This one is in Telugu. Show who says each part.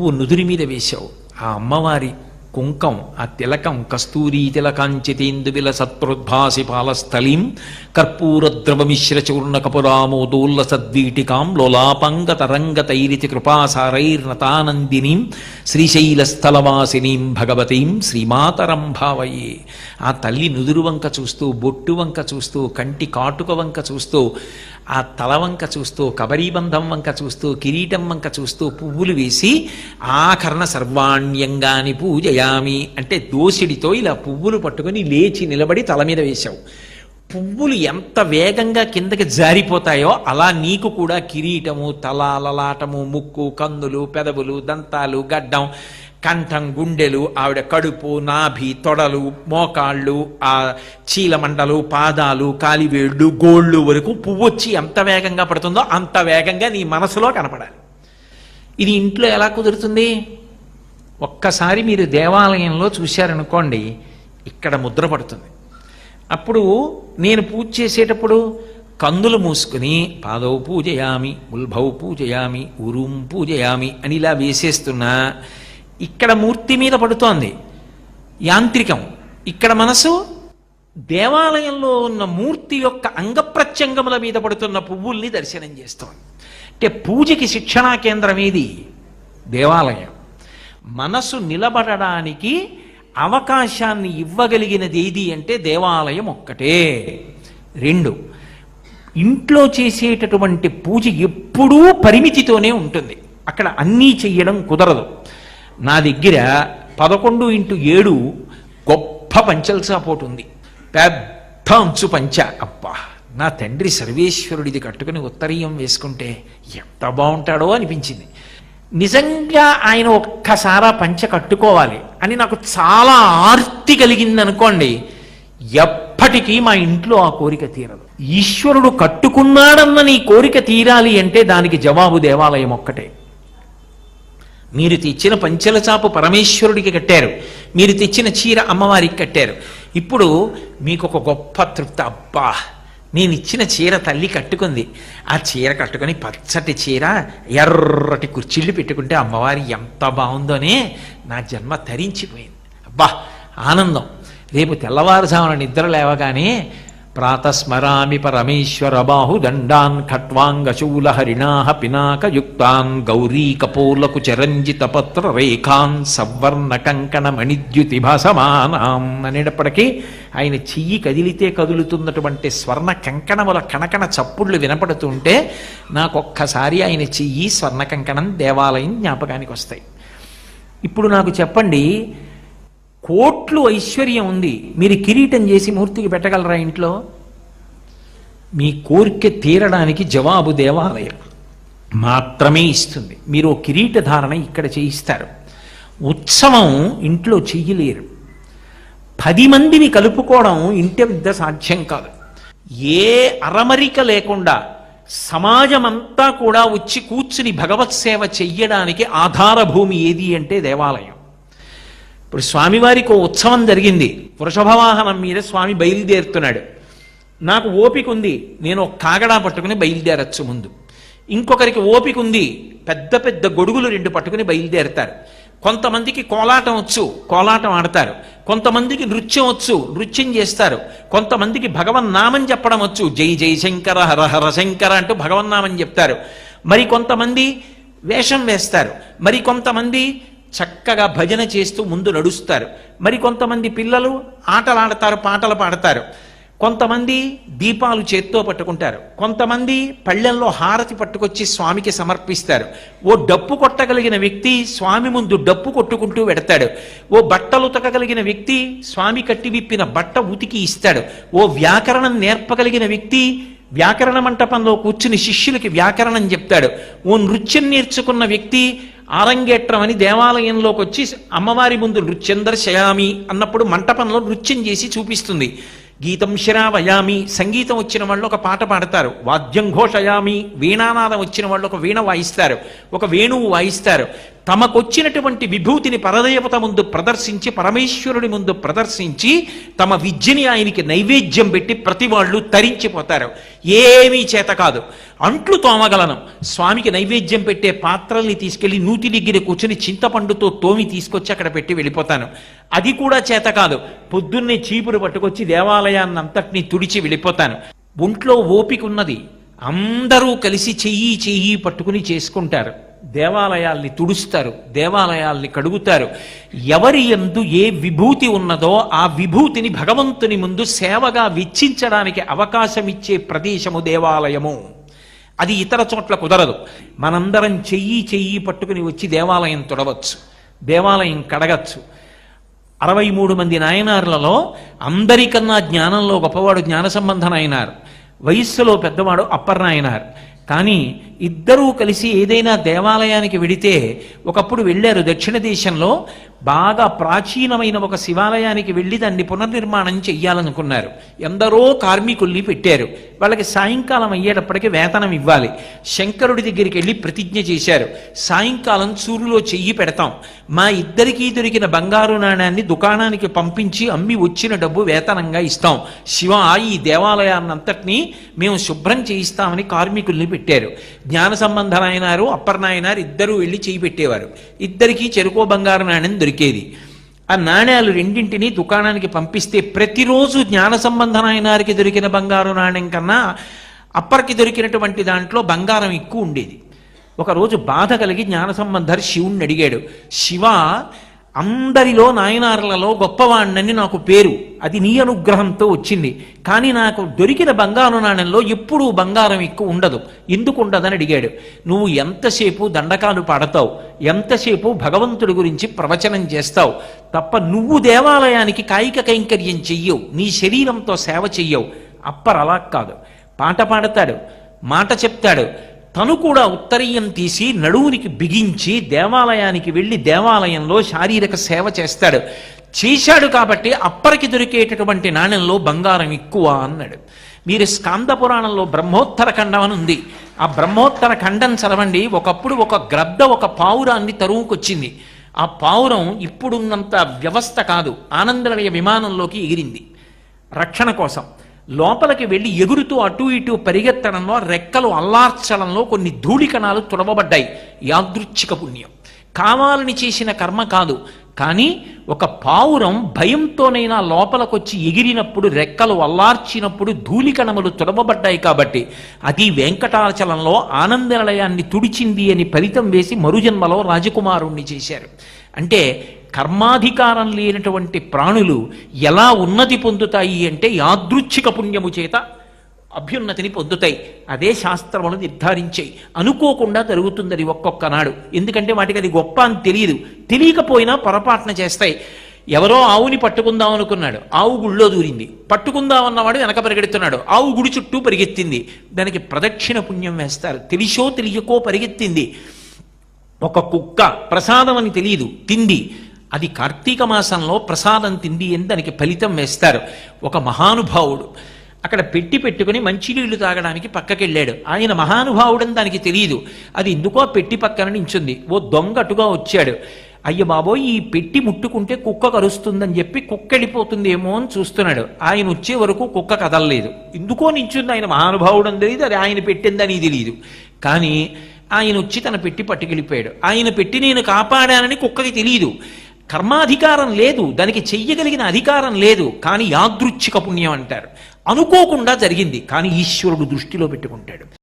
Speaker 1: నువ్వు నుదురి మీద వేశావు. ఆ అమ్మవారి కుంకం ఆ తిలకం కస్తూరీ తిలకాంచితేందు విల సత్ప్రోద్భాసి పాలస్థలీం కర్పూరద్రవమిశ్ర చూర్ణ కపురామోదోల్ల సద్వీటికాం లోలాపంగ తరంగ తైరితి కృపాసారైర్నతానందినీం శ్రీశైలస్థలవాసినీం భగవతీం శ్రీమాతరం భావయే ఆ తల్లి నుదురు వంక చూస్తూ బొట్టు వంక చూస్తూ కంటి కాటుక వంక చూస్తూ ఆ తల వంక చూస్తూ కబరీబంధం వంక చూస్తూ కిరీటం వంక చూస్తూ పువ్వులు వేసి ఆకరణ సర్వాణ్యంగాని పూజయామి అంటే దోసిడితో ఇలా పువ్వులు పట్టుకొని లేచి నిలబడి తల మీద వేశావు. పువ్వులు ఎంత వేగంగా కిందకి జారిపోతాయో అలా నీకు కూడా కిరీటము తల లలాటము ముక్కు కన్నులు పెదవులు దంతాలు గడ్డం కంఠం గుండెలు ఆవిడ కడుపు నాభి తొడలు మోకాళ్ళు ఆ చీలమండలు పాదాలు కాలివేళ్ళు గోళ్ళు వరకు పువ్వు వచ్చి ఎంత వేగంగా పడుతుందో అంత వేగంగా నీ మనసులో కనపడాలి. ఇది ఇంట్లో ఎలా కుదురుతుంది? ఒక్కసారి మీరు దేవాలయంలో చూశారనుకోండి ఇక్కడ ముద్ర పడుతుంది. అప్పుడు నేను పూజ చేసేటప్పుడు కందులు మూసుకుని పాదవు పూజయామి ఉల్భౌ పూజయామి ఉరుం పూజయామి అని ఇలా వేసేస్తున్నా ఇక్కడ మూర్తి మీద పడుతోంది. యాంత్రికం. ఇక్కడ మనసు దేవాలయంలో ఉన్న మూర్తి యొక్క అంగప్రత్యంగముల మీద పడుతున్న పువ్వుల్ని దర్శనం చేస్తోంది. అంటే పూజకి శిక్షణా కేంద్రం ఏది? దేవాలయం. మనసు నిలబడడానికి అవకాశాన్ని ఇవ్వగలిగినది ఏది అంటే దేవాలయం ఒక్కటే. రెండు ఇంట్లో చేసేటటువంటి పూజ ఎప్పుడూ పరిమితితోనే ఉంటుంది. అక్కడ అన్నీ చెయ్యడం కుదరదు. నా దగ్గర పదకొండు ఇంటు ఏడు గొప్ప పంచల్ సాపోటు ఉంది. పెద్ద అంచు పంచ. అబ్బా నా తండ్రి సర్వేశ్వరుడిది కట్టుకుని ఉత్తరీయం వేసుకుంటే ఎంత బాగుంటాడో అనిపించింది. నిజంగా ఆయన ఒక్కసారా పంచ కట్టుకోవాలి అని నాకు చాలా ఆర్తి కలిగింది అనుకోండి ఎప్పటికీ మా ఇంట్లో ఆ కోరిక తీరదు. ఈశ్వరుడు కట్టుకున్నాడన్న నీ కోరిక తీరాలి అంటే దానికి జవాబు దేవాలయం ఒక్కటే. మీరు తెచ్చిన పంచెల చాపు పరమేశ్వరుడికి కట్టారు మీరు తెచ్చిన చీర అమ్మవారికి కట్టారు. ఇప్పుడు మీకు ఒక గొప్ప తృప్తి. అబ్బా! నేను ఇచ్చిన చీర తల్లి కట్టుకుంది. ఆ చీర కట్టుకొని పచ్చటి చీర ఎర్రటి కుర్చీళ్ళు పెట్టుకుంటే అమ్మవారి ఎంత బాగుందోనే నా జన్మ తరించిపోయింది. అబ్బా ఆనందం. రేపు తెల్లవారుజామున నిద్ర లేవగానే ప్రాతస్మరామి పరమేశ్వర బాహుదండాన్ ఖట్వాంగశూల హరిణాహ పినాకయుక్తాన్ గౌరీ కపోలకు చరంజిత పత్ర రేఖాన్ సవర్ణ కంకణ మణిద్యుతి భాసమానాం అనేటప్పటికీ ఆయన చెయ్యి కదిలితే కదులుతున్నటువంటి స్వర్ణ కంకణముల కణకణ చప్పుళ్ళు వినపడుతుంటే నాకొక్కసారి ఆయన చెయ్యి స్వర్ణ కంకణం దేవాలయం జ్ఞాపకానికి వస్తాయి ఇప్పుడు నాకు చెప్పండి కోట్లు ఐశ్వర్యం ఉంది. మీరు కిరీటం చేసి మూర్తికి పెట్టగలరా ఇంట్లో? మీ కోరిక తీరడానికి జవాబు దేవాలయం మాత్రమే ఇస్తుంది. మీరు కిరీట ధారణ ఇక్కడ చేయిస్తారు. ఉత్సవం ఇంట్లో చెయ్యలేరు. పది మందిని కలుపుకోవడం ఇంటి విద్య సాధ్యం కాదు. ఏ అరమరిక లేకుండా సమాజమంతా కూడా వచ్చి కూర్చుని భగవత్ సేవ చెయ్యడానికి ఆధారభూమి ఏది అంటే దేవాలయం. ఇప్పుడు స్వామివారికి ఓ ఉత్సవం జరిగింది. వృషభవాహనం మీద స్వామి బయలుదేరుతున్నాడు. నాకు ఓపిక ఉంది నేను ఒక కాగడా పట్టుకుని బయలుదేరచ్చు ముందు. ఇంకొకరికి ఓపిక ఉంది పెద్ద పెద్ద గొడుగులు రెండు పట్టుకుని బయలుదేరతారు. కొంతమందికి కోలాటం వచ్చు కోలాటం ఆడతారు. కొంతమందికి నృత్యం వచ్చు నృత్యం చేస్తారు. కొంతమందికి భగవన్నామం చెప్పడం వచ్చు జై జై శంకర హర హర శంకర అంటూ భగవన్నామం చెప్తారు. మరి కొంతమంది వేషం వేస్తారు. మరి కొంతమంది చక్కగా భజన చేస్తూ ముందు నడుస్తారు. మరి కొంతమంది పిల్లలు ఆటలాడతారు పాటలు పాడతారు. కొంతమంది దీపాలు చేత్తో పట్టుకుంటారు. కొంతమంది పళ్ళెంలో హారతి పట్టుకొచ్చి స్వామికి సమర్పిస్తారు. ఓ డప్పు కొట్టగలిగిన వ్యక్తి స్వామి ముందు డప్పు కొట్టుకుంటూ పెడతాడు. ఓ బట్టలు ఉతకగలిగిన వ్యక్తి స్వామి కట్టి విప్పిన బట్ట ఉతికి ఇస్తాడు. ఓ వ్యాకరణం నేర్పగలిగిన వ్యక్తి వ్యాకరణ మంటపంలో కూర్చుని శిష్యులకి వ్యాకరణం చెప్తాడు. ఓ నృత్యం నేర్చుకున్న వ్యక్తి ఆరంగేట్రం అని దేవాలయంలోకి వచ్చి అమ్మవారి ముందు నృత్యందర్ శయామి అన్నప్పుడు మంటపంలో నృత్యం చేసి చూపిస్తుంది. గీతం శరావయామి సంగీతం వచ్చిన వాళ్ళు ఒక పాట పాడతారు. వాద్యం ఘోషయామి వీణానాదం వచ్చిన వాళ్ళు ఒక వీణ వాయిస్తారు. ఒక వేణువు వాయిస్తారు. తమకొచ్చినటువంటి విభూతిని పరదేవత ముందు ప్రదర్శించి పరమేశ్వరుడి ముందు ప్రదర్శించి తమ విద్యని ఆయనకి నైవేద్యం పెట్టి ప్రతి వాళ్ళు తరించిపోతారు. ఏమీ చేత కాదు. అంట్లు తోమగలను. స్వామికి నైవేద్యం పెట్టే పాత్రల్ని తీసుకెళ్ళి నూతి దగ్గర కూర్చుని చింతపండుతో తోమి తీసుకొచ్చి అక్కడ పెట్టి వెళ్ళిపోతాను. అది కూడా చేత కాదు. పొద్దున్నే చీపురు పట్టుకొచ్చి దేవాలయాన్ని అంతటినీ తుడిచి వెళ్ళిపోతాను. ఒంట్లో ఓపిక ఉన్నది. అందరూ కలిసి చెయ్యి చెయ్యి పట్టుకుని చేసుకుంటారు. దేవాలయాల్ని తుడుస్తారు దేవాలయాల్ని కడుగుతారు. ఎవరి ఎందు ఏ విభూతి ఉన్నదో ఆ విభూతిని భగవంతుని ముందు సేవగా వెచ్చించడానికి అవకాశం ఇచ్చే ప్రదేశము దేవాలయము. అది ఇతర చోట్ల కుదరదు. మనందరం చెయ్యి చెయ్యి పట్టుకుని వచ్చి దేవాలయం తుడవచ్చు దేవాలయం కడగచ్చు. అరవై మూడు మంది నాయనార్లలో అందరికన్నా జ్ఞానంలో గొప్పవాడు జ్ఞాన సంబంధ నాయనారు. వయస్సులో పెద్దవాడు అప్పర్ నాయనారు. కానీ ఇద్దరూ కలిసి ఏదైనా దేవాలయానికి వెడితే ఒకప్పుడు వెళ్ళారు దక్షిణ దేశంలో బాగా ప్రాచీనమైన ఒక శివాలయానికి వెళ్ళి దాన్ని పునర్నిర్మాణం చెయ్యాలనుకున్నారు. ఎందరో కార్మికుల్ని పెట్టారు. వాళ్ళకి సాయంకాలం అయ్యేటప్పటికి వేతనం ఇవ్వాలి. శంకరుడి దగ్గరికి వెళ్ళి ప్రతిజ్ఞ చేశారు. సాయంకాలం చూరులో చెయ్యి పెడతాం. మా ఇద్దరికీ దొరికిన బంగారు నాణ్యాన్ని దుకాణానికి పంపించి అమ్మి వచ్చిన డబ్బు వేతనంగా ఇస్తాం. శివ ఈ దేవాలయాన్నంతటినీ మేము శుభ్రం చేయిస్తామని కార్మికుల్ని పెట్టారు. జ్ఞాన సంబంధనాయనారు అప్పర్నాయనారు ఇద్దరూ వెళ్ళి చేయి పెట్టేవారు. ఇద్దరికీ చెరుకో బంగారు నాణ్యం దొరికేది. ఆ నాణ్యాలు రెండింటినీ దుకాణానికి పంపిస్తే ప్రతిరోజు జ్ఞాన సంబంధనాయనారికి దొరికిన బంగారు నాణ్యం కన్నా అప్పర్కి దొరికినటువంటి దాంట్లో బంగారం ఎక్కువ ఉండేది. ఒకరోజు బాధ కలిగి జ్ఞాన సంబంధర్ శివుణ్ణి అడిగాడు శివ అందరిలో నాయనార్లలో గొప్పవాణ్ణని నాకు పేరు. అది నీ అనుగ్రహంతో వచ్చింది. కానీ నాకు దొరికిన బంగారు నాణ్యంలో ఎప్పుడూ బంగారం ఎక్కువ ఉండదు. ఎందుకు ఉండదని అడిగాడు. నువ్వు ఎంతసేపు దండకాలు పాడతావు? ఎంతసేపు భగవంతుడి గురించి ప్రవచనం చేస్తావు? తప్ప నువ్వు దేవాలయానికి కాయిక కైంకర్యం చెయ్యవు. నీ శరీరంతో సేవ చెయ్యవు. అప్పర్ అలా కాదు. పాట పాడతాడు. మాట చెప్తాడు. తను కూడా ఉత్తరీయం తీసి నడువునికి బిగించి దేవాలయానికి వెళ్ళి దేవాలయంలో శారీరక సేవ చేస్తాడు. చేశాడు కాబట్టి అప్పటికి దొరికేటటువంటి నాణ్యంలో బంగారం ఎక్కువ అన్నాడు. మీరు స్కాంద పురాణంలో బ్రహ్మోత్తర ఖండం అని ఉంది. ఆ బ్రహ్మోత్తర ఖండం చదవండి. ఒకప్పుడు ఒక గ్రద్ద ఒక పావురాన్ని తరువుకొచ్చింది. ఆ పావురం ఇప్పుడున్నంత వ్యవస్థ కాదు. ఆనందనీయ విమానంలోకి ఎగిరింది. రక్షణ కోసం. లోపలికి వెళ్ళి ఎగురుతూ అటు ఇటు పరిగెత్తడంలో రెక్కలు అల్లార్చడంలో కొన్ని ధూళికణాలు తుడవబడ్డాయి. యాదృచ్ఛిక పుణ్యం. కావాలని చేసిన కర్మ కాదు. కానీ ఒక పావురం భయంతోనైనా లోపలకొచ్చి ఎగిరినప్పుడు రెక్కలు అల్లార్చినప్పుడు ధూళికణములు తుడవబడ్డాయి కాబట్టి అది వెంకటాచలంలో ఆనందనిలయాన్ని తుడిచింది అని ఫలితం వేసి మరుజన్మలో రాజకుమారుణ్ణి చేశారు. అంటే కర్మాధికారం లేనటువంటి ప్రాణులు ఎలా ఉన్నతి పొందుతాయి అంటే యాదృచ్ఛిక పుణ్యము చేత అభ్యున్నతిని పొందుతాయి. అదే శాస్త్రములు నిర్ధారించాయి అనుకోకుండా జరుగుతుందని ఒక్కొక్క నాడు. ఎందుకంటే వాటికి అది గొప్ప అని తెలియదు. తెలియకపోయినా పొరపాటున చేస్తాయి. ఎవరో ఆవుని పట్టుకుందాం అనుకున్నాడు. ఆవు గుళ్ళో దూరింది. పట్టుకుందాం అన్నవాడు వెనక పరిగెడుతున్నాడు. ఆవు గుడి చుట్టూ పరిగెత్తింది. దానికి ప్రదక్షిణ పుణ్యం వేస్తారు. తెలిసో తెలియకో పరిగెత్తింది. ఒక కుక్క ప్రసాదం అని తెలియదు. తింది. అది కార్తీక మాసంలో ప్రసాదం తింది అని దానికి ఫలితం వేస్తారు. ఒక మహానుభావుడు అక్కడ పెట్టి పెట్టుకుని మంచినీళ్ళు తాగడానికి పక్కకెళ్ళాడు. ఆయన మహానుభావుడని దానికి తెలియదు అది ఎందుకో పెట్టి పక్కన నించుంది. ఓ దొంగ అటుగా వచ్చాడు. అయ్య బాబోయ్ ఈ పెట్టి ముట్టుకుంటే కుక్క కరుస్తుందని చెప్పి కుక్క వెళ్ళిపోతుందేమో అని చూస్తున్నాడు. ఆయన వచ్చే వరకు కుక్క కదలలేదు. ఎందుకో నించుంది ఆయన మహానుభావుడు అని తెలియదు అది ఆయన పెట్టిందని తెలియదు కానీ ఆయన వచ్చి తన పెట్టి పట్టుకెళ్ళిపోయాడు. ఆయన పెట్టి నేను కాపాడానని కుక్కకి తెలియదు కర్మాధికారం లేదు దానికి చెయ్యగలిగిన అధికారం లేదు కానీ యాదృచ్ఛిక పుణ్యం అంటారు. అనుకోకుండా జరిగింది కానీ ఈశ్వరుడు దృష్టిలో పెట్టుకుంటాడు.